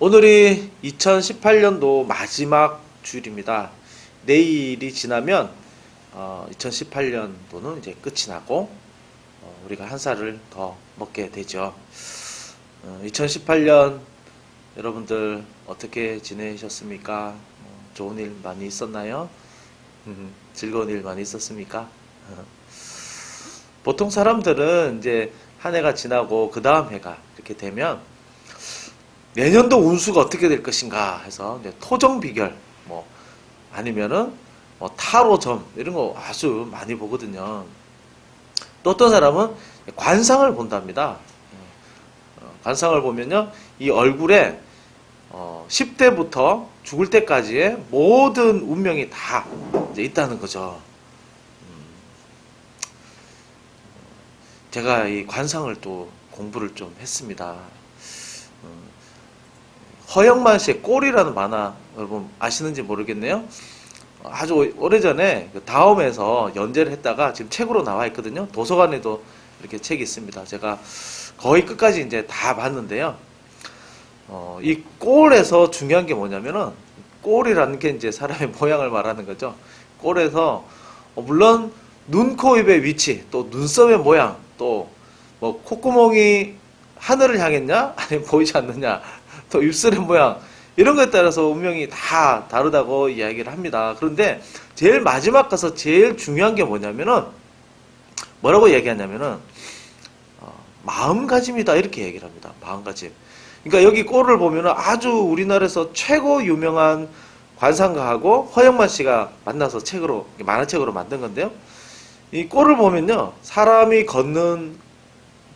오늘이 2018년도 마지막 주일입니다. 내일이 지나면 어, 2018년도는 이제 끝이 나고 어, 우리가 한 살을 더 먹게 되죠. 어, 2018년 여러분들 어떻게 지내셨습니까? 어, 좋은 일 많이 있었나요? 음, 즐거운 일 많이 있었습니까? 어. 보통 사람들은 이제 한 해가 지나고 그 다음 해가 이렇게 되면 내년도 운수가 어떻게 될 것인가 해서 토정 비결 뭐 아니면은 뭐 타로점 이런 거 아주 많이 보거든요. 또 어떤 사람은 관상을 본답니다. 어, 관상을 보면요, 이 얼굴에 어, 10대부터 죽을 때까지의 모든 운명이 다 있다는 거죠. 음, 제가 이 관상을 또 공부를 좀 했습니다. 음, 허영만 씨의 꼴이라는 만화 여러분 아시는지 모르겠네요. 아주 오래전에 그 다음에서 연재를 했다가 지금 책으로 나와 있거든요. 도서관에도 이렇게 책이 있습니다. 제가 거의 끝까지 이제 다 봤는데요. 어, 이 꼴에서 중요한 게 뭐냐면은 꼴이라는 게 이제 사람의 모양을 말하는 거죠. 꼴에서 어, 물론 눈, 코, 입의 위치, 또 눈썹의 모양, 또 뭐 콧구멍이 하늘을 향했냐, 아니면 보이지 않느냐, 또 입술의 모양 이런 것에 따라서 운명이 다 다르다고 이야기를 합니다. 그런데 제일 마지막 가서 제일 중요한 게 뭐냐면은 뭐라고 얘기하냐면은 어, 마음가짐이다 이렇게 얘기를 합니다. 마음가짐. 그러니까 여기 꼴을 보면은 아주 우리나라에서 최고 유명한 관상가하고 허영만 씨가 만나서 책으로 만화책으로 만든 건데요. 이 꼴을 보면요 사람이 걷는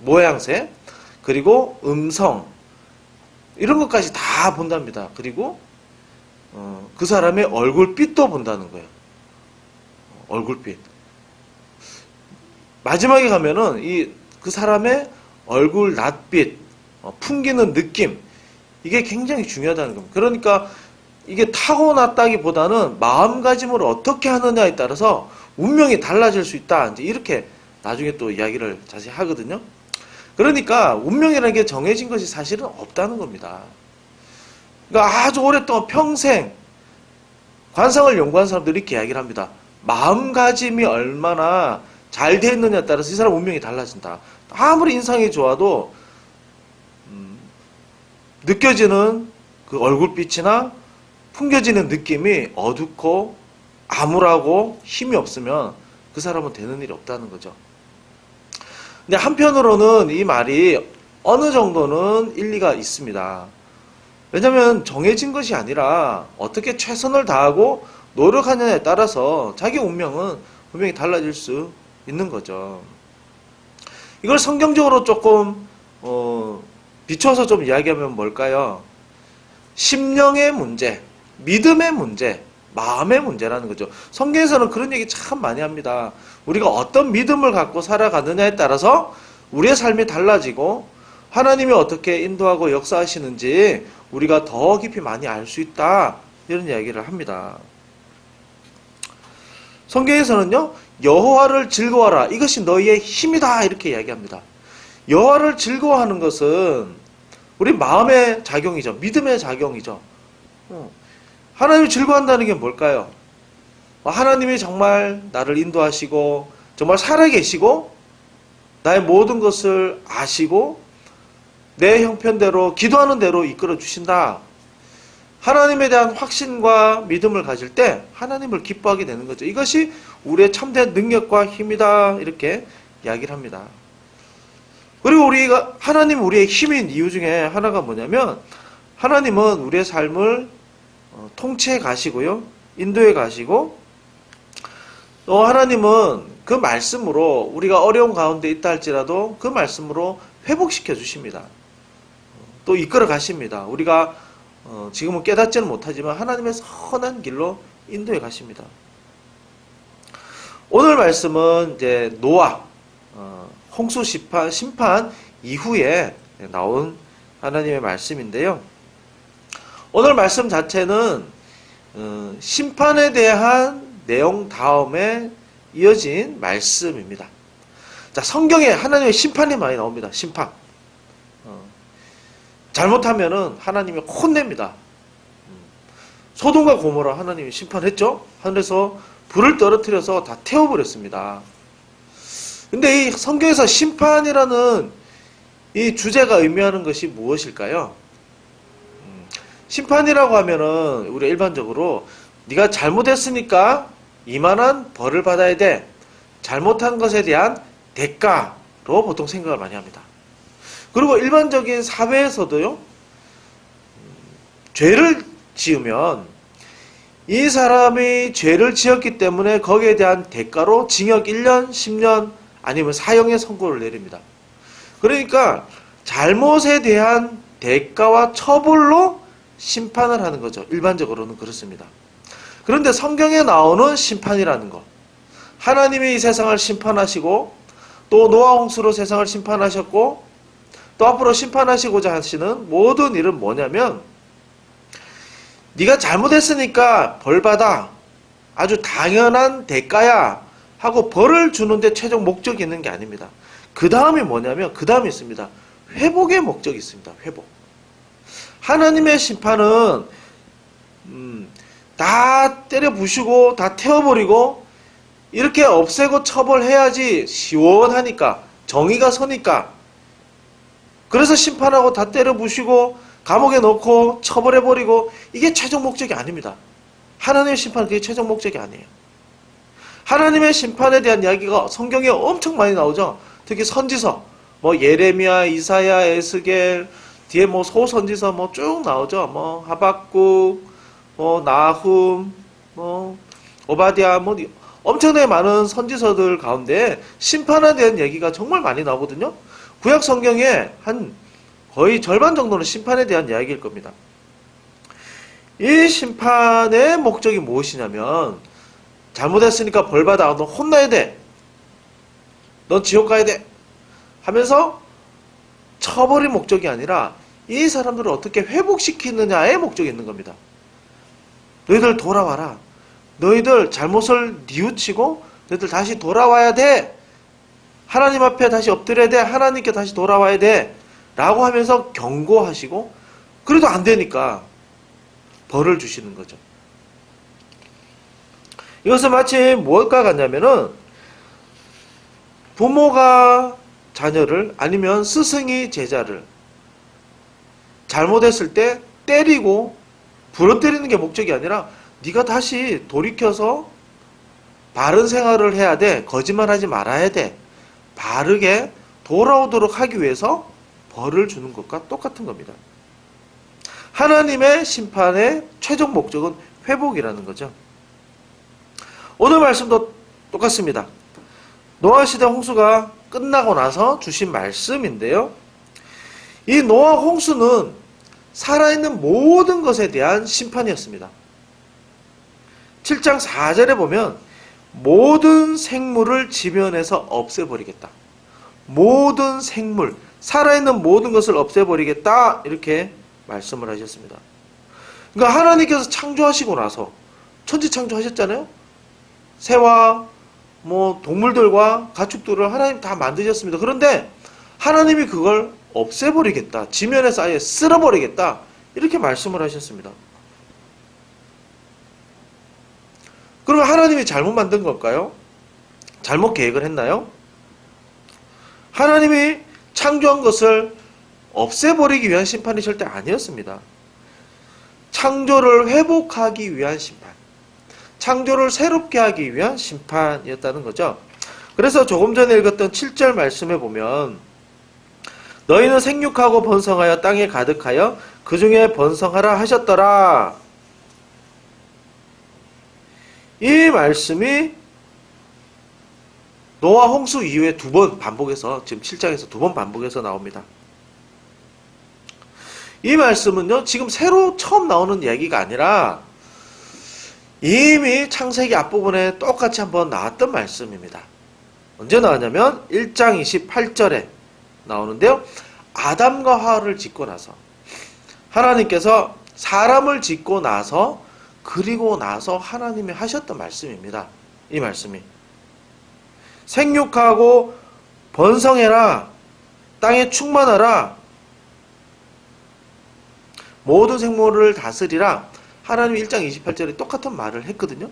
모양새 그리고 음성 이런 것까지 다 본답니다. 그리고 어, 그 사람의 얼굴빛도 본다는 거예요. 얼굴빛. 마지막에 가면은 이 그 사람의 얼굴 낯빛, 어, 풍기는 느낌 이게 굉장히 중요하다는 겁니다. 그러니까 이게 타고났다기보다는 마음가짐을 어떻게 하느냐에 따라서 운명이 달라질 수 있다. 이제 이렇게 나중에 또 이야기를 자세히 하거든요. 그러니까 운명이라는 게 정해진 것이 사실은 없다는 겁니다. 그러니까 아주 오랫동안 평생 관상을 연구한 사람들이 이렇게 이야기를 합니다. 마음가짐이 얼마나 잘 돼 있느냐에 따라서 이 사람 운명이 달라진다. 아무리 인상이 좋아도 음, 느껴지는 그 얼굴빛이나 풍겨지는 느낌이 어둡고 암울하고 힘이 없으면 그 사람은 되는 일이 없다는 거죠. 근데 한편으로는 이 말이 어느 정도는 일리가 있습니다. 왜냐하면 정해진 것이 아니라 어떻게 최선을 다하고 노력하느냐에 따라서 자기 운명은 분명히 달라질 수 있는 거죠. 이걸 성경적으로 조금 어, 비춰서 좀 이야기하면 뭘까요? 심령의 문제, 믿음의 문제, 마음의 문제라는 거죠. 성경에서는 그런 얘기 참 많이 합니다. 우리가 어떤 믿음을 갖고 살아가느냐에 따라서 우리의 삶이 달라지고 하나님이 어떻게 인도하고 역사하시는지 우리가 더 깊이 많이 알 수 있다. 이런 이야기를 합니다. 성경에서는요. 여호와를 즐거워하라. 이것이 너희의 힘이다. 이렇게 이야기합니다. 여호와를 즐거워하는 것은 우리 마음의 작용이죠. 믿음의 작용이죠. 어. 하나님이 즐거워한다는 게 뭘까요? 하나님이 정말 나를 인도하시고 정말 살아계시고 나의 모든 것을 아시고 내 형편대로 기도하는 대로 이끌어 주신다. 하나님에 대한 확신과 믿음을 가질 때 하나님을 기뻐하게 되는 거죠. 이것이 우리의 참된 능력과 힘이다. 이렇게 이야기를 합니다. 그리고 우리가 하나님 우리의 힘인 이유 중에 하나가 뭐냐면 하나님은 우리의 삶을 어, 통치해 가시고요. 인도해 가시고 또 하나님은 그 말씀으로 우리가 어려운 가운데 있다 할지라도 그 말씀으로 회복시켜 주십니다. 또 이끌어 가십니다. 우리가 어, 지금은 깨닫지는 못하지만 하나님의 선한 길로 인도해 가십니다. 오늘 말씀은 이제 노아 어, 홍수 심판, 심판 이후에 나온 하나님의 말씀인데요. 오늘 말씀 자체는 어, 심판에 대한 내용 다음에 이어진 말씀입니다. 자, 성경에 하나님의 심판이 많이 나옵니다. 심판. 어. 잘못하면은 하나님이 혼냅니다. 음. 소돔과 고모라 하나님이 심판했죠. 하늘에서 불을 떨어뜨려서 다 태워버렸습니다. 근데 이 성경에서 심판이라는 이 주제가 의미하는 것이 무엇일까요? 음, 심판이라고 하면은 우리 일반적으로 네가 잘못했으니까 이만한 벌을 받아야 돼. 잘못한 것에 대한 대가로 보통 생각을 많이 합니다. 그리고 일반적인 사회에서도요, 음, 죄를 지으면 이 사람이 죄를 지었기 때문에 거기에 대한 대가로 징역 1년, 10년 아니면 사형의 선고를 내립니다. 그러니까 잘못에 대한 대가와 처벌로 심판을 하는 거죠. 일반적으로는 그렇습니다. 그런데 성경에 나오는 심판이라는 것. 하나님이 이 세상을 심판하시고 또 노아 홍수로 세상을 심판하셨고 또 앞으로 심판하시고자 하시는 모든 일은 뭐냐면 네가 잘못했으니까 벌 받아 아주 당연한 대가야 하고 벌을 주는데 최종 목적이 있는 게 아닙니다. 그 다음이 뭐냐면 그 다음이 있습니다. 회복의 목적이 있습니다. 회복. 하나님의 심판은 음, 다 때려 부시고 다 태워버리고 이렇게 없애고 처벌해야지 시원하니까 정의가 서니까 그래서 심판하고 다 때려 부시고 감옥에 넣고 처벌해버리고 이게 최종 목적이 아닙니다. 하나님의 심판은 그게 최종 목적이 아니에요. 하나님의 심판에 대한 이야기가 성경에 엄청 많이 나오죠. 특히 선지서, 뭐 예레미야, 이사야, 에스겔, 뒤에 뭐 소선지서 뭐 쭉 나오죠. 뭐 하박국, 뭐 나훔, 뭐 오바디아, 뭐 엄청나게 많은 선지서들 가운데 심판에 대한 얘기가 정말 많이 나오거든요. 구약 성경에 한 거의 절반 정도는 심판에 대한 이야기일 겁니다. 이 심판의 목적이 무엇이냐면 잘못했으니까 벌 받아 너 혼나야 돼. 넌 지옥 가야 돼. 하면서 처벌이 목적이 아니라 이 사람들을 어떻게 회복시키느냐의 목적이 있는 겁니다. 너희들 돌아와라. 너희들 잘못을 뉘우치고 너희들 다시 돌아와야 돼. 하나님 앞에 다시 엎드려야 돼. 하나님께 다시 돌아와야 돼. 라고 하면서 경고하시고 그래도 안 되니까 벌을 주시는 거죠. 이것은 마치 무엇과 같냐면은 부모가 자녀를 아니면 스승이 제자를 잘못했을 때 때리고 부러뜨리는 게 목적이 아니라 네가 다시 돌이켜서 바른 생활을 해야 돼. 거짓말하지 말아야 돼. 바르게 돌아오도록 하기 위해서 벌을 주는 것과 똑같은 겁니다. 하나님의 심판의 최종 목적은 회복이라는 거죠. 오늘 말씀도 똑같습니다. 노아 시대 홍수가 끝나고 나서 주신 말씀인데요. 이 노아 홍수는 살아있는 모든 것에 대한 심판이었습니다. 7장 4절에 보면 모든 생물을 지면에서 없애버리겠다. 모든 생물, 살아있는 모든 것을 없애버리겠다. 이렇게 말씀을 하셨습니다. 그러니까 하나님께서 창조하시고 나서 천지 창조하셨잖아요. 새와 뭐 동물들과 가축들을 하나님 다 만드셨습니다. 그런데 하나님이 그걸 없애버리겠다. 지면에서 아예 쓸어버리겠다. 이렇게 말씀을 하셨습니다. 그러면 하나님이 잘못 만든 걸까요? 잘못 계획을 했나요? 하나님이 창조한 것을 없애버리기 위한 심판이 절대 아니었습니다. 창조를 회복하기 위한 심판. 창조를 새롭게 하기 위한 심판이었다는 거죠. 그래서 조금 전에 읽었던 7절 말씀에 보면 너희는 생육하고 번성하여 땅에 가득하여 그 중에 번성하라 하셨더라. 이 말씀이 노아 홍수 이후에 두 번 반복해서 지금 7장에서 두 번 반복해서 나옵니다. 이 말씀은요, 지금 새로 처음 나오는 이야기가 아니라 이미 창세기 앞부분에 똑같이 한번 나왔던 말씀입니다. 언제 나왔냐면 1장 28절에 나오는데요. 아담과 하와를 짓고 나서 하나님께서 사람을 짓고 나서 그리고 나서 하나님이 하셨던 말씀입니다. 이 말씀이 생육하고 번성해라 땅에 충만하라 모든 생물을 다스리라 하나님 1장 28절에 똑같은 말을 했거든요.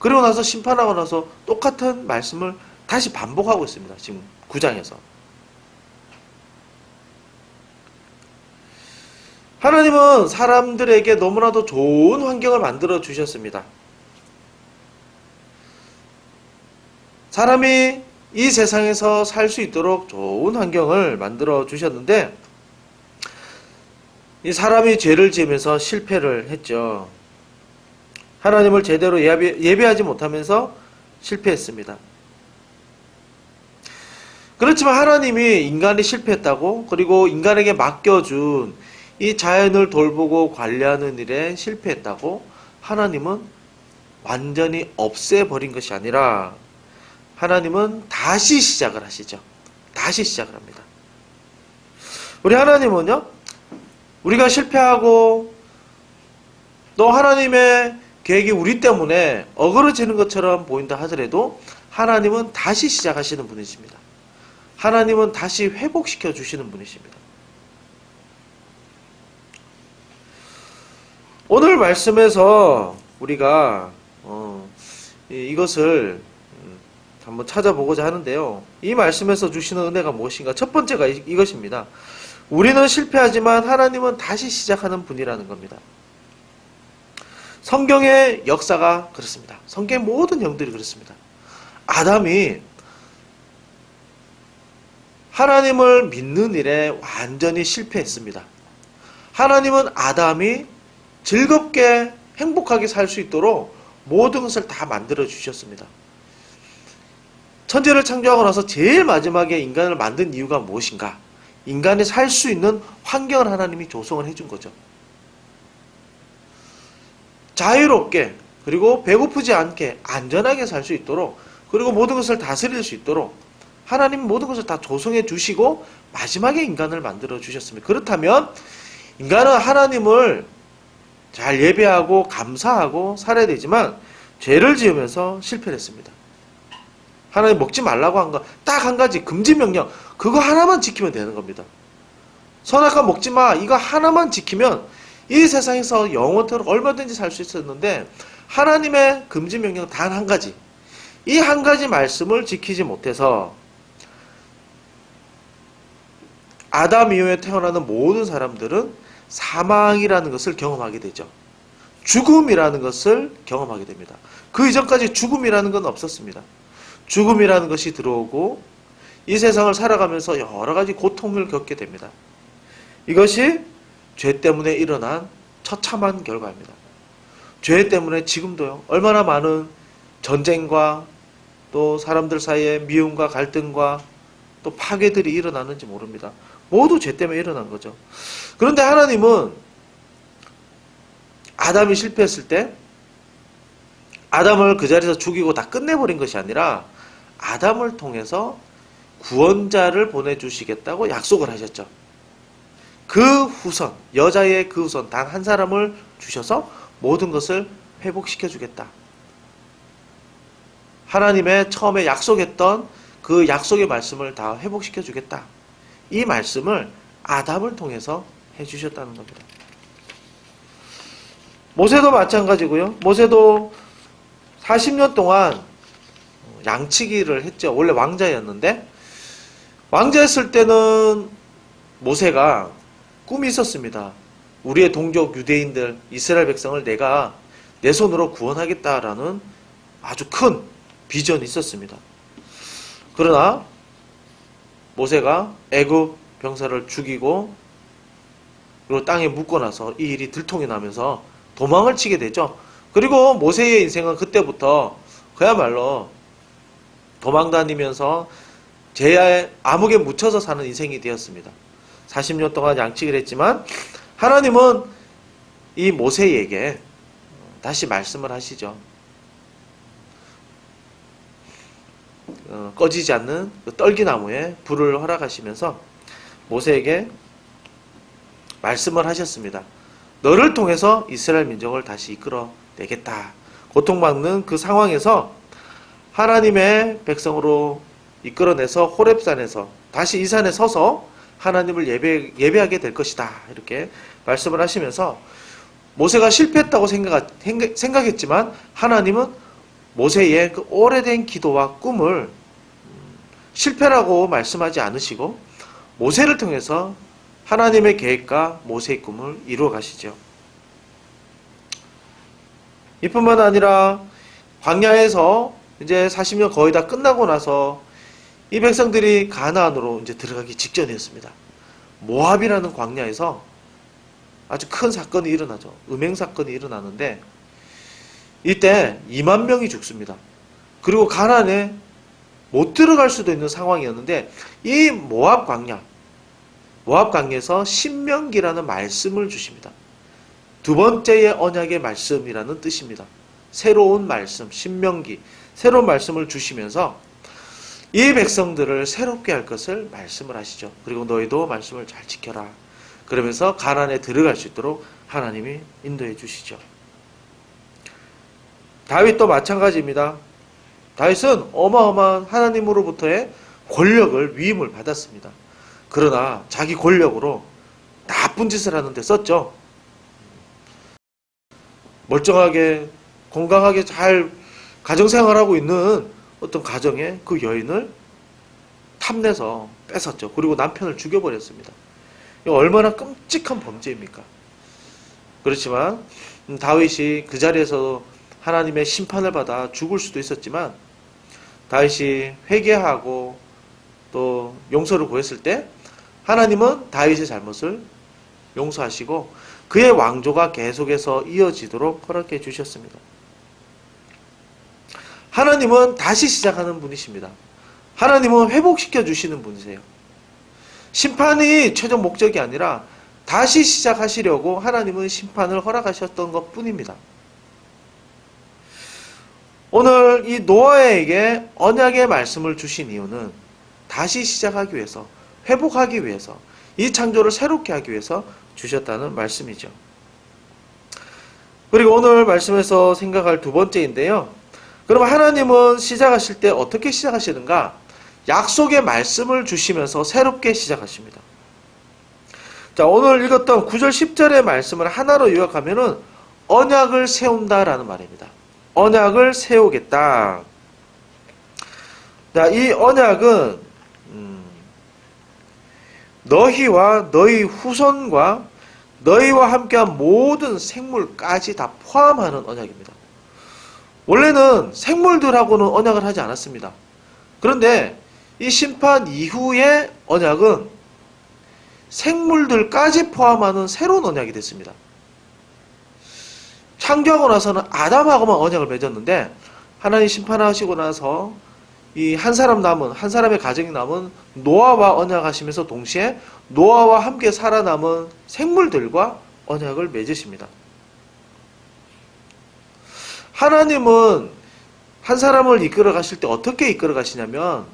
그리고 나서 심판하고 나서 똑같은 말씀을 다시 반복하고 있습니다. 지금 9장에서. 하나님은 사람들에게 너무나도 좋은 환경을 만들어 주셨습니다. 사람이 이 세상에서 살 수 있도록 좋은 환경을 만들어 주셨는데, 이 사람이 죄를 지으면서 실패를 했죠. 하나님을 제대로 예배, 예배하지 못하면서 실패했습니다. 그렇지만 하나님이 인간이 실패했다고, 그리고 인간에게 맡겨준 이 자연을 돌보고 관리하는 일에 실패했다고, 하나님은 완전히 없애버린 것이 아니라, 하나님은 다시 시작을 하시죠. 다시 시작을 합니다. 우리 하나님은요, 우리가 실패하고 또 하나님의 계획이 우리 때문에 어그러지는 것처럼 보인다 하더라도 하나님은 다시 시작하시는 분이십니다. 하나님은 다시 회복시켜 주시는 분이십니다. 오늘 말씀에서 우리가 어, 이- 이것을 음, 한번 찾아보고자 하는데요. 이 말씀에서 주시는 은혜가 무엇인가? 첫 번째가 이- 이것입니다. 우리는 실패하지만 하나님은 다시 시작하는 분이라는 겁니다. 성경의 역사가 그렇습니다. 성경의 모든 영들이 그렇습니다. 아담이 하나님을 믿는 일에 완전히 실패했습니다. 하나님은 아담이 즐겁게 행복하게 살 수 있도록 모든 것을 다 만들어 주셨습니다. 천재를 창조하고 나서 제일 마지막에 인간을 만든 이유가 무엇인가? 인간이 살 수 있는 환경을 하나님이 조성을 해준 거죠. 자유롭게 그리고 배고프지 않게 안전하게 살 수 있도록 그리고 모든 것을 다스릴 수 있도록 하나님 모든 것을 다 조성해 주시고 마지막에 인간을 만들어 주셨습니다. 그렇다면 인간은 하나님을 잘 예배하고 감사하고 살아야 되지만 죄를 지으면서 실패를 했습니다. 하나님 먹지 말라고 한 거 딱 한 가지 금지 명령 그거 하나만 지키면 되는 겁니다. 선악과 먹지 마 이거 하나만 지키면 이 세상에서 영원토록 얼마든지 살 수 있었는데 하나님의 금지 명령 단 한 가지 이 한 가지 말씀을 지키지 못해서 아담 이후에 태어나는 모든 사람들은 사망이라는 것을 경험하게 되죠. 죽음이라는 것을 경험하게 됩니다. 그 이전까지 죽음이라는 건 없었습니다. 죽음이라는 것이 들어오고 이 세상을 살아가면서 여러 가지 고통을 겪게 됩니다. 이것이 죄 때문에 일어난 처참한 결과입니다. 죄 때문에 지금도요, 얼마나 많은 전쟁과 또 사람들 사이에 미움과 갈등과 또 파괴들이 일어나는지 모릅니다. 모두 죄 때문에 일어난 거죠. 그런데 하나님은 아담이 실패했을 때 아담을 그 자리에서 죽이고 다 끝내버린 것이 아니라 아담을 통해서 구원자를 보내주시겠다고 약속을 하셨죠. 그 후손, 여자의 그 후손 단 한 사람을 주셔서 모든 것을 회복시켜 주겠다. 하나님의 처음에 약속했던 그 약속의 말씀을 다 회복시켜 주겠다. 이 말씀을 아담을 통해서 해 주셨다는 겁니다. 모세도 마찬가지고요. 모세도 40년 동안 양치기를 했죠. 원래 왕자였는데 왕자였을 때는 모세가 꿈이 있었습니다. 우리의 동족 유대인들 이스라엘 백성을 내가 내 손으로 구원하겠다라는 아주 큰 비전이 있었습니다. 그러나 모세가 애굽 병사를 죽이고 그리고 땅에 묻고 나서 이 일이 들통이 나면서 도망을 치게 되죠. 그리고 모세의 인생은 그때부터 그야말로 도망 다니면서 제야의 암흑에 묻혀서 사는 인생이 되었습니다. 40년 동안 양치기를 했지만 하나님은 이 모세에게 다시 말씀을 하시죠. 어, 꺼지지 않는 그 떨기나무에 불을 허락하시면서 모세에게 말씀을 하셨습니다. 너를 통해서 이스라엘 민족을 다시 이끌어 내겠다. 고통받는 그 상황에서 하나님의 백성으로 이끌어내서 호렙산에서 다시 이 산에 서서 하나님을 예배, 예배하게 될 것이다. 이렇게 말씀을 하시면서 모세가 실패했다고 생각, 생각했지만 하나님은 모세의 그 오래된 기도와 꿈을 음, 실패라고 말씀하지 않으시고 모세를 통해서 하나님의 계획과 모세의 꿈을 이루어 가시죠. 이뿐만 아니라 광야에서 이제 40년 거의 다 끝나고 나서 이 백성들이 가나안으로 이제 들어가기 직전이었습니다. 모압이라는 광야에서 아주 큰 사건이 일어나죠. 음행 사건이 일어나는데 이때 2만 명이 죽습니다. 그리고 가나안에 못 들어갈 수도 있는 상황이었는데 이 모압 광야 모압 광야에서 신명기라는 말씀을 주십니다. 두 번째의 언약의 말씀이라는 뜻입니다. 새로운 말씀, 신명기, 새로운 말씀을 주시면서 이 백성들을 새롭게 할 것을 말씀을 하시죠. 그리고 너희도 말씀을 잘 지켜라. 그러면서 가난에 들어갈 수 있도록 하나님이 인도해 주시죠. 다윗도 마찬가지입니다. 다윗은 어마어마한 하나님으로부터의 권력을 위임을 받았습니다. 그러나 자기 권력으로 나쁜 짓을 하는데 썼죠. 멀쩡하게 건강하게 잘 가정생활하고 있는 어떤 가정의 그 여인을 탐내서 뺏었죠. 그리고 남편을 죽여버렸습니다. 얼마나 끔찍한 범죄입니까? 그렇지만 음, 다윗이 그 자리에서 하나님의 심판을 받아 죽을 수도 있었지만 다윗이 회개하고 또 용서를 구했을 때 하나님은 다윗의 잘못을 용서하시고 그의 왕조가 계속해서 이어지도록 허락해 주셨습니다. 하나님은 다시 시작하는 분이십니다. 하나님은 회복시켜 주시는 분이세요. 심판이 최종 목적이 아니라 다시 시작하시려고 하나님은 심판을 허락하셨던 것 뿐입니다. 오늘 이 노아에게 언약의 말씀을 주신 이유는 다시 시작하기 위해서, 회복하기 위해서, 이 창조를 새롭게 하기 위해서 주셨다는 말씀이죠. 그리고 오늘 말씀에서 생각할 두 번째인데요. 그럼 하나님은 시작하실 때 어떻게 시작하시는가? 약속의 말씀을 주시면서 새롭게 시작하십니다. 자, 오늘 읽었던 9절 10절의 말씀을 하나로 요약하면은 언약을 세운다라는 말입니다. 언약을 세우겠다. 자, 이 언약은 음, 너희와 너희 후손과 너희와 함께한 모든 생물까지 다 포함하는 언약입니다. 원래는 생물들하고는 언약을 하지 않았습니다. 그런데 이 심판 이후의 언약은 생물들까지 포함하는 새로운 언약이 됐습니다. 창조하고 나서는 아담하고만 언약을 맺었는데 하나님 심판하시고 나서 이 한 사람 남은 한 사람의 가정이 남은 노아와 언약하시면서 동시에 노아와 함께 살아남은 생물들과 언약을 맺으십니다. 하나님은 한 사람을 이끌어 가실 때 어떻게 이끌어 가시냐면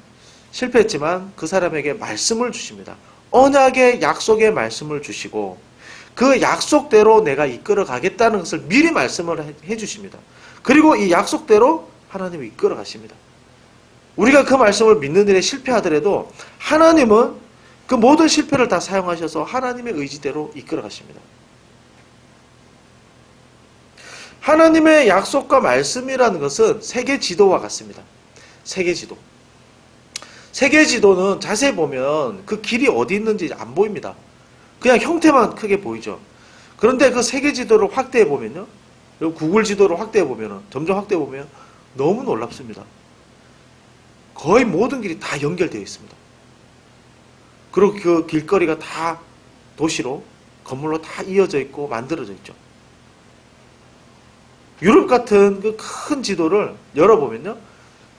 실패했지만 그 사람에게 말씀을 주십니다. 언약의 약속의 말씀을 주시고 그 약속대로 내가 이끌어 가겠다는 것을 미리 말씀을 해 주십니다. 그리고 이 약속대로 하나님이 이끌어 가십니다. 우리가 그 말씀을 믿는 일에 실패하더라도 하나님은 그 모든 실패를 다 사용하셔서 하나님의 의지대로 이끌어 가십니다. 하나님의 약속과 말씀이라는 것은 세계 지도와 같습니다. 세계 지도. 세계 지도는 자세히 보면 그 길이 어디 있는지 안 보입니다. 그냥 형태만 크게 보이죠. 그런데 그 세계 지도를 확대해 보면요. 그리고 구글 지도를 확대해 보면 점점 확대해 보면 너무 놀랍습니다. 거의 모든 길이 다 연결되어 있습니다. 그리고 그 길거리가 다 도시로 건물로 다 이어져 있고 만들어져 있죠. 유럽 같은 그 큰 지도를 열어보면요.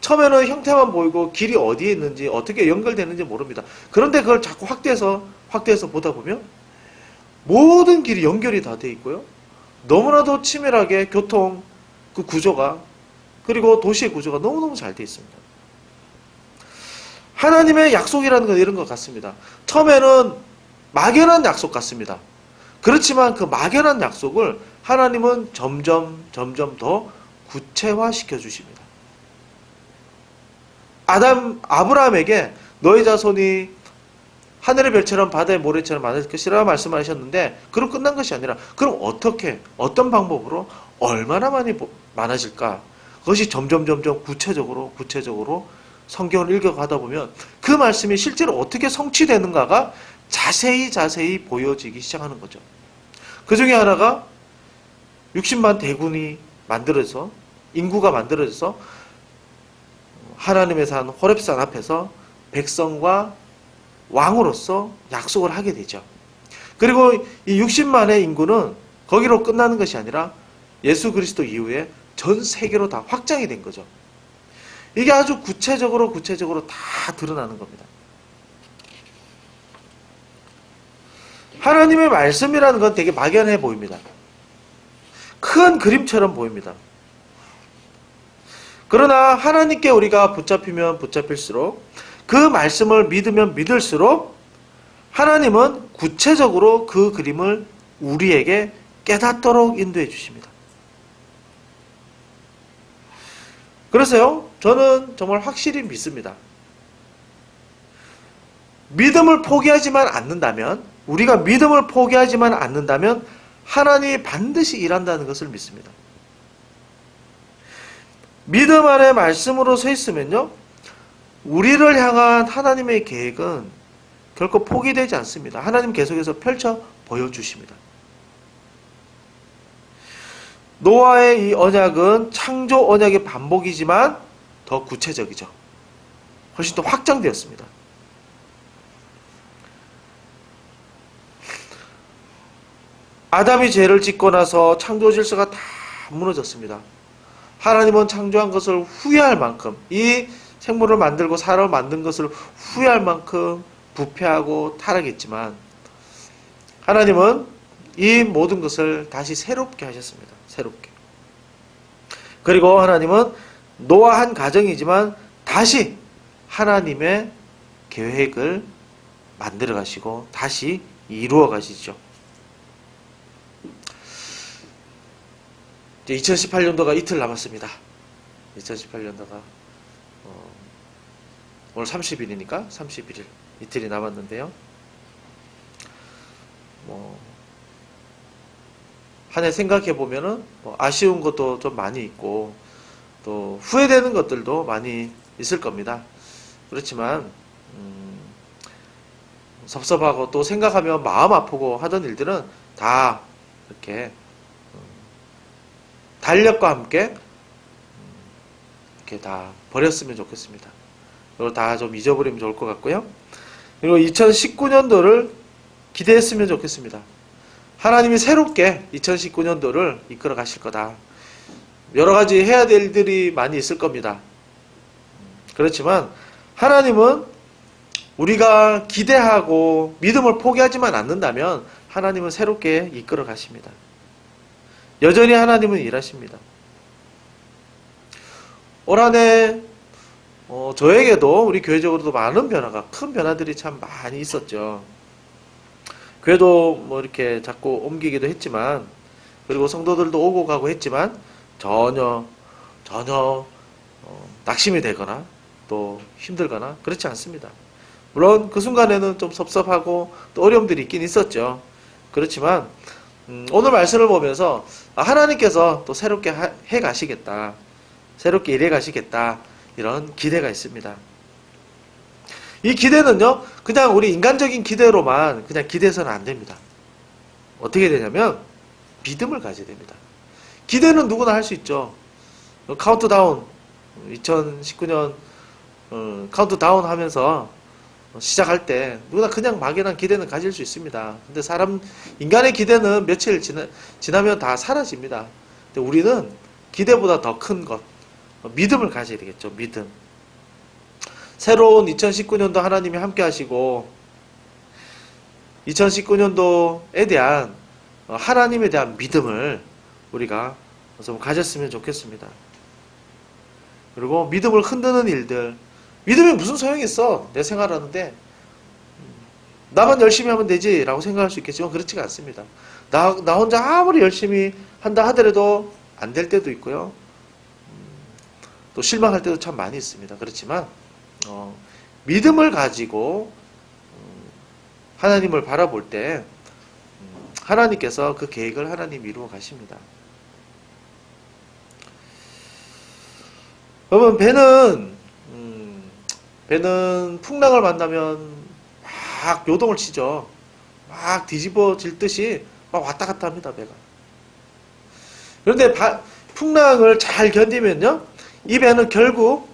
처음에는 형태만 보이고 길이 어디에 있는지 어떻게 연결되는지 모릅니다. 그런데 그걸 자꾸 확대해서 확대해서 보다 보면 모든 길이 연결이 다 돼 있고요. 너무나도 치밀하게 교통 그 구조가 그리고 도시의 구조가 너무너무 잘 돼 있습니다. 하나님의 약속이라는 건 이런 것 같습니다. 처음에는 막연한 약속 같습니다. 그렇지만 그 막연한 약속을 하나님은 점점 점점 더 구체화 시켜 주십니다. 아담 아브라함에게 너희 자손이 하늘의 별처럼 바다의 모래처럼 많을 것이라 말씀하셨는데 그럼 끝난 것이 아니라 그럼 어떻게 어떤 방법으로 얼마나 많이 보- 많아질까? 그것이 점점 점점 구체적으로 구체적으로 성경을 읽어가다 보면 그 말씀이 실제로 어떻게 성취되는가가 자세히 자세히 보여지기 시작하는 거죠. 그 중에 하나가 60만 대군이 만들어져서 인구가 만들어져서 하나님의 산 호렙산 앞에서 백성과 왕으로서 약속을 하게 되죠. 그리고 이 60만의 인구는 거기로 끝나는 것이 아니라 예수 그리스도 이후에 전 세계로 다 확장이 된 거죠. 이게 아주 구체적으로 구체적으로 다 드러나는 겁니다. 하나님의 말씀이라는 건 되게 막연해 보입니다. 큰 그림처럼 보입니다. 그러나 하나님께 우리가 붙잡히면 붙잡힐수록 그 말씀을 믿으면 믿을수록 하나님은 구체적으로 그 그림을 우리에게 깨닫도록 인도해 주십니다. 그래서요, 저는 정말 확실히 믿습니다. 믿음을 포기하지만 않는다면, 우리가 믿음을 포기하지만 않는다면, 하나님이 반드시 일한다는 것을 믿습니다. 믿음 안에 말씀으로 서 있으면요, 우리를 향한 하나님의 계획은 결코 포기되지 않습니다. 하나님 계속해서 펼쳐 보여주십니다. 노아의 이 언약은 창조 언약의 반복이지만 더 구체적이죠. 훨씬 더 확장되었습니다. 아담이 죄를 짓고 나서 창조 질서가 다 무너졌습니다. 하나님은 창조한 것을 후회할 만큼 이 생물을 만들고 사람을 만든 것을 후회할 만큼 부패하고 타락했지만 하나님은 이 모든 것을 다시 새롭게 하셨습니다. 새롭게. 그리고 하나님은 노아 한 가정이지만 다시 하나님의 계획을 만들어 가시고 다시 이루어 가시죠. 이제 2018년도가 이틀 남았습니다. 2018년도가 어, 오늘 30일이니까 31일 이틀이 남았는데요. 뭐 한 해 생각해 보면은 뭐 아쉬운 것도 좀 많이 있고 또 후회되는 것들도 많이 있을 겁니다. 그렇지만 음, 섭섭하고 또 생각하면 마음 아프고 하던 일들은 다 이렇게 음, 달력과 함께 음, 이렇게 다 버렸으면 좋겠습니다. 이걸 다좀 잊어버리면 좋을 것 같고요. 그리고 2019년도를 기대했으면 좋겠습니다. 하나님이 새롭게 2019년도를 이끌어 가실 거다. 여러 가지 해야 될 일들이 많이 있을 겁니다. 그렇지만 하나님은 우리가 기대하고 믿음을 포기하지만 않는다면 하나님은 새롭게 이끌어 가십니다. 여전히 하나님은 일하십니다. 올 한해 어, 저에게도 우리 교회적으로도 많은 변화가 큰 변화들이 참 많이 있었죠. 교회도 뭐 이렇게 자꾸 옮기기도 했지만 그리고 성도들도 오고 가고 했지만 전혀 전혀 어, 낙심이 되거나 또 힘들거나 그렇지 않습니다. 물론 그 순간에는 좀 섭섭하고 또 어려움들이 있긴 있었죠. 그렇지만 음, 오늘 말씀을 보면서 아, 하나님께서 또 새롭게 하- 해 가시겠다. 새롭게 일해 가시겠다. 이런 기대가 있습니다. 이 기대는요, 그냥 우리 인간적인 기대로만 그냥 기대해서는 안 됩니다. 어떻게 되냐면, 믿음을 가져야 됩니다. 기대는 누구나 할 수 있죠. 어, 카운트다운, 2019년, 어, 카운트다운 하면서 시작할 때 누구나 그냥 막연한 기대는 가질 수 있습니다. 근데 사람, 인간의 기대는 며칠 지나, 지나면 다 사라집니다. 근데 우리는 기대보다 더 큰 것, 어, 믿음을 가져야 되겠죠. 믿음. 새로운 2019년도 하나님이 함께 하시고 2019년도에 대한 어, 하나님에 대한 믿음을 우리가 좀 가졌으면 좋겠습니다. 그리고 믿음을 흔드는 일들 믿음이 무슨 소용이 있어? 내 생활하는데 음, 나만 열심히 하면 되지 라고 생각할 수 있겠지만 그렇지가 않습니다. 나, 나 혼자 아무리 열심히 한다 하더라도 안 될 때도 있고요. 또 실망할 때도 참 많이 있습니다. 그렇지만 어, 믿음을 가지고 음, 하나님을 바라볼 때 음, 하나님께서 그 계획을 하나님 이루어 가십니다. 여러분 배는 음, 배는 풍랑을 만나면 막 요동을 치죠. 막 뒤집어질 듯이 막 왔다 갔다 합니다 배가. 그런데 바- 풍랑을 잘 견디면요, 이 배는 결국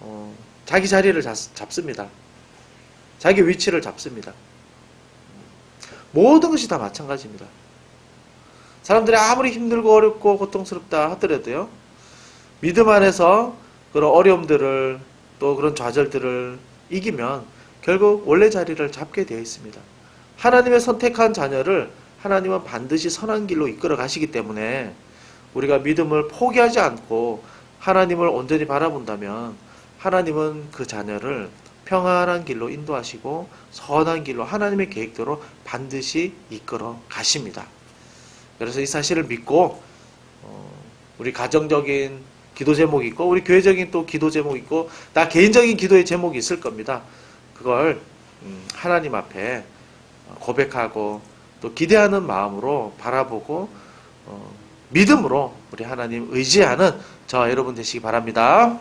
어, 자기 자리를 잡, 잡습니다. 자기 위치를 잡습니다. 모든 것이 다 마찬가지입니다. 사람들이 아무리 힘들고 어렵고 고통스럽다 하더라도요, 믿음 안에서 그런 어려움들을 또 그런 좌절들을 이기면 결국 원래 자리를 잡게 되어 있습니다. 하나님의 선택한 자녀를 하나님은 반드시 선한 길로 이끌어 가시기 때문에 우리가 믿음을 포기하지 않고 하나님을 온전히 바라본다면 하나님은 그 자녀를 평안한 길로 인도하시고 선한 길로 하나님의 계획대로 반드시 이끌어 가십니다. 그래서 이 사실을 믿고 어, 우리 가정적인 기도 제목이 있고 우리 교회적인 또 기도 제목이 있고 나 개인적인 기도의 제목이 있을 겁니다. 그걸 음, 하나님 앞에 고백하고 또 기대하는 마음으로 바라보고 어, 믿음으로 우리 하나님 의지하는 저 여러분 되시기 바랍니다.